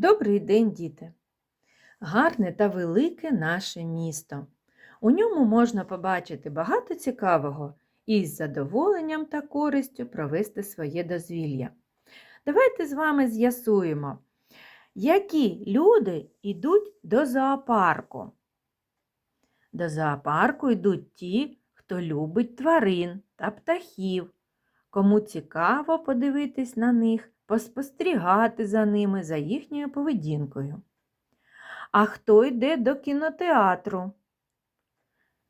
Добрий день, діти! Гарне та велике наше місто. У ньому можна побачити багато цікавого і з задоволенням та користю провести своє дозвілля. Давайте з вами з'ясуємо, які люди йдуть до зоопарку. До зоопарку йдуть ті, хто любить тварин та птахів, кому цікаво подивитись на них, поспостерігати за ними, за їхньою поведінкою. А хто йде до кінотеатру?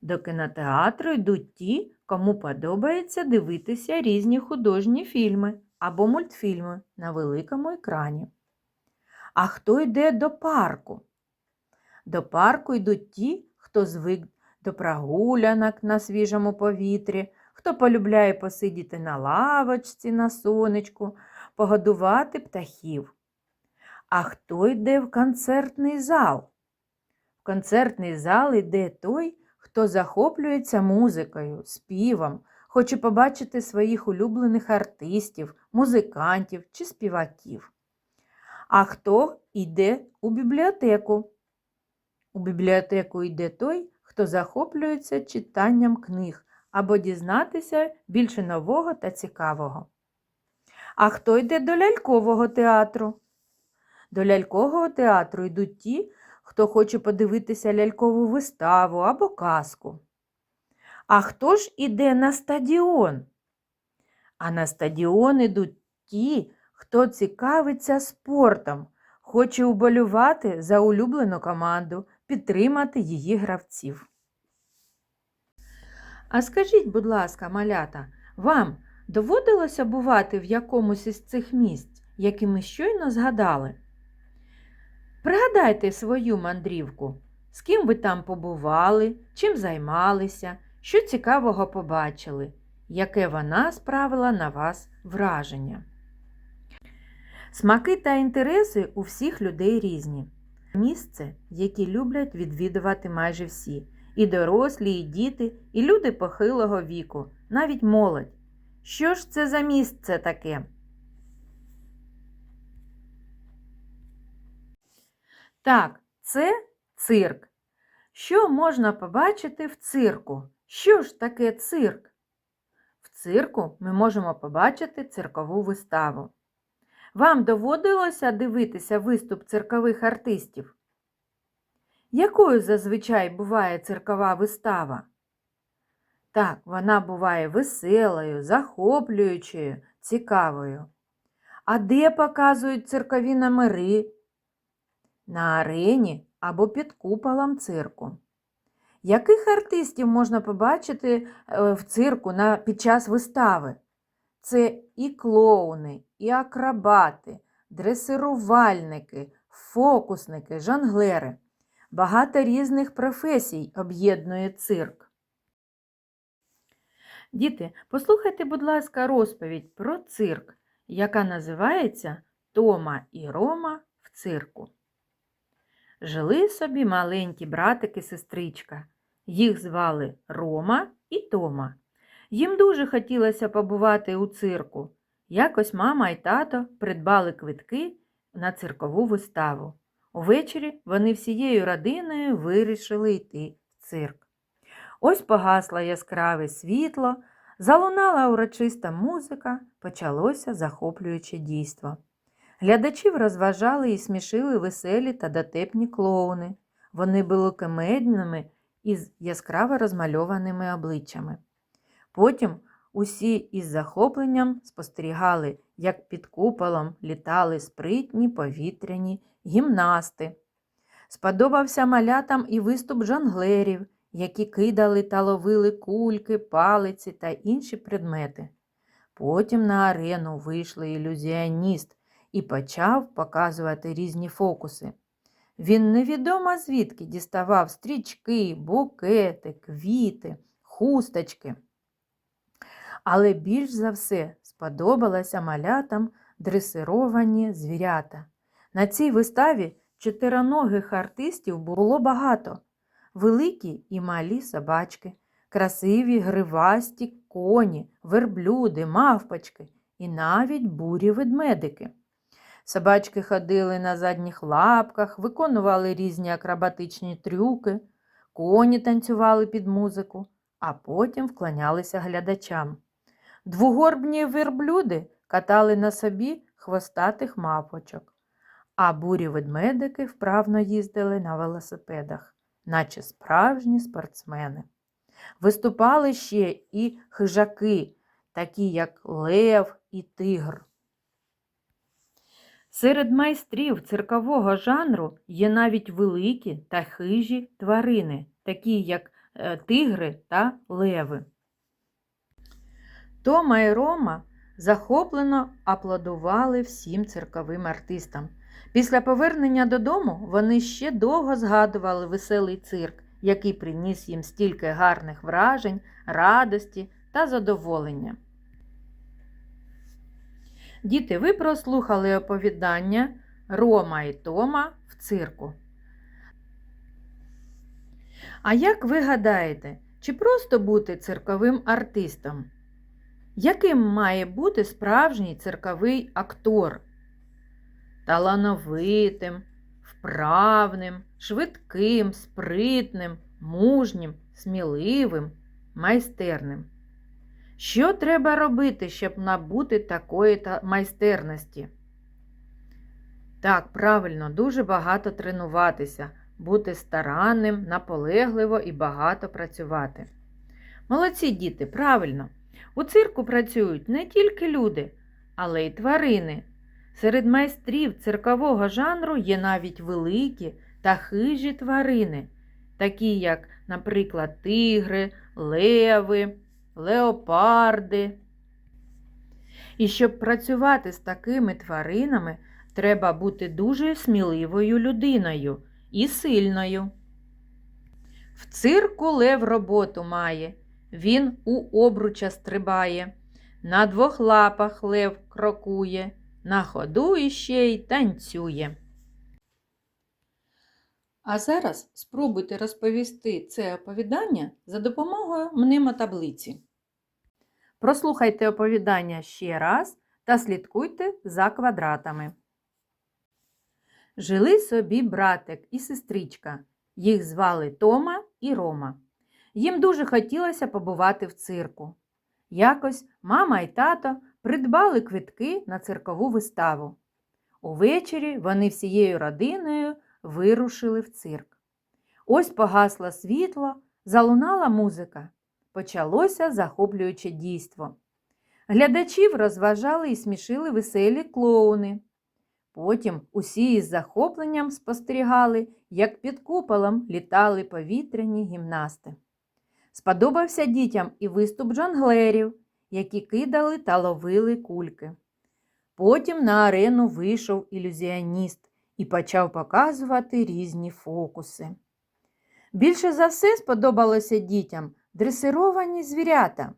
До кінотеатру йдуть ті, кому подобається дивитися різні художні фільми або мультфільми на великому екрані. А хто йде до парку? До парку йдуть ті, хто звик до прогулянок на свіжому повітрі, хто полюбляє посидіти на лавочці, на сонечку, погодувати птахів. А хто йде в концертний зал? В концертний зал йде той, хто захоплюється музикою, співом, хоче побачити своїх улюблених артистів, музикантів чи співаків. А хто йде у бібліотеку? У бібліотеку йде той, хто захоплюється читанням книг або дізнатися більше нового та цікавого. А хто йде до лялькового театру? До лялькового театру йдуть ті, хто хоче подивитися лялькову виставу або казку. А хто ж іде на стадіон? А на стадіон ідуть ті, хто цікавиться спортом, хоче уболювати за улюблену команду, підтримати її гравців. А скажіть, будь ласка, малята, вам доводилося бувати в якомусь із цих місць, які ми щойно згадали? Пригадайте свою мандрівку, з ким ви там побували, чим займалися, що цікавого побачили, яке вона справила на вас враження. Смаки та інтереси у всіх людей різні. Місце, яке люблять відвідувати майже всі і дорослі, і діти, і люди похилого віку, навіть молодь. Що ж це за місце таке? Так, це цирк. Що можна побачити в цирку? Що ж таке цирк? В цирку ми можемо побачити циркову виставу. Вам доводилося дивитися виступ циркових артистів? Якою зазвичай буває циркова вистава? Так, вона буває веселою, захоплюючою, цікавою. А де показують циркові номери? На арені або під куполом цирку. Яких артистів можна побачити е, в цирку на, під час вистави? Це і клоуни, і акробати, дресирувальники, фокусники, жонглери. Багато різних професій об'єднує цирк. Діти, послухайте, будь ласка, розповідь про цирк, яка називається Тома і Рома в цирку. Жили собі маленькі братик і сестричка. Їх звали Рома і Тома. Їм дуже хотілося побувати у цирку. Якось мама і тато придбали квитки на циркову виставу. Увечері вони всією родиною вирішили йти в цирк. Ось погасло яскраве світло, залунала урочиста музика, почалося захоплююче дійство. Глядачів розважали і смішили веселі та дотепні клоуни. Вони були комедними із яскраво розмальованими обличчями. Потім усі із захопленням спостерігали, як під куполом літали спритні повітряні гімнасти. Сподобався малятам і виступ жонглерів, які кидали та ловили кульки, палиці та інші предмети. Потім на арену вийшли ілюзіоніст і почав показувати різні фокуси. Він невідомо звідки діставав стрічки, букети, квіти, хусточки. Але більш за все сподобалося малятам дресировані звірята. На цій виставі чотироногих артистів було багато великі і малі собачки, красиві гривасті коні, верблюди, мавпочки і навіть бурі ведмедики. Собачки ходили на задніх лапках, виконували різні акробатичні трюки, коні танцювали під музику, а потім вклонялися глядачам. Двугорбні верблюди катали на собі хвостатих мавпочок, а бурі ведмедики вправно їздили на велосипедах, наче справжні спортсмени. Виступали ще і хижаки, такі як лев і тигр. Серед майстрів циркового жанру є навіть великі та хижі тварини, такі як е, тигри та леви. Тома і Рома захоплено аплодували всім цирковим артистам. Після повернення додому вони ще довго згадували веселий цирк, який приніс їм стільки гарних вражень, радості та задоволення. Діти, ви прослухали оповідання Рома і Тома в цирку. А як ви гадаєте, чи просто бути цирковим артистом? Яким має бути справжній цирковий актор? Талановитим, вправним, швидким, спритним, мужнім, сміливим, майстерним. Що треба робити, щоб набути такої майстерності? Так, правильно, дуже багато тренуватися, бути старанним, наполегливо і багато працювати. Молодці діти, правильно. У цирку працюють не тільки люди, але й тварини. Серед майстрів циркового жанру є навіть великі та хижі тварини, такі як, наприклад, тигри, леви, леопарди. І щоб працювати з такими тваринами, треба бути дуже сміливою людиною і сильною. В цирку лев роботу має, він у обруча стрибає, на двох лапах лев крокує, на ходу іще й танцює. А зараз спробуйте розповісти це оповідання за допомогою мнемотаблиці. Прослухайте оповідання ще раз та слідкуйте за квадратами. Жили собі братик і сестричка. Їх звали Тома і Рома. Їм дуже хотілося побувати в цирку. Якось мама і тато придбали квитки на циркову виставу. Увечері вони всією родиною вирушили в цирк. Ось погасло світло, залунала музика. Почалося захоплююче дійство. Глядачів розважали і смішили веселі клоуни. Потім усі із захопленням спостерігали, як під куполом літали повітряні гімнасти. Сподобався дітям і виступ жонглерів, які кидали та ловили кульки. Потім на арену вийшов ілюзіоніст і почав показувати різні фокуси. Більше за все сподобалося дітям дресировані звірята.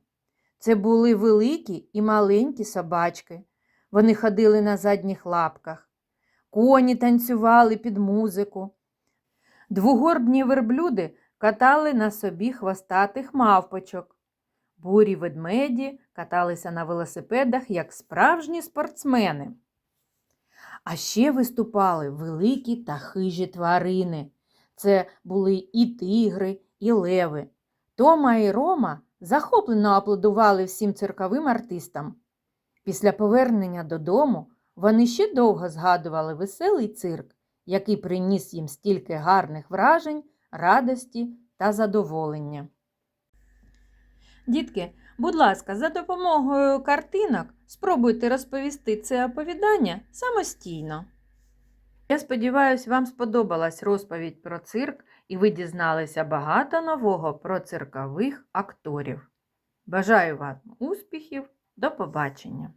Це були великі і маленькі собачки. Вони ходили на задніх лапках. Коні танцювали під музику. Двугорбні верблюди катали на собі хвостатих мавпочок. Бурі ведмеді каталися на велосипедах як справжні спортсмени. А ще виступали великі та хижі тварини. Це були і тигри, і леви. Тома і Рома захоплено аплодували всім цирковим артистам. Після повернення додому вони ще довго згадували веселий цирк, який приніс їм стільки гарних вражень, радості та задоволення. Дітки, будь ласка, за допомогою картинок спробуйте розповісти це оповідання самостійно. Я сподіваюся, вам сподобалась розповідь про цирк і ви дізналися багато нового про циркових акторів. Бажаю вам успіхів! До побачення!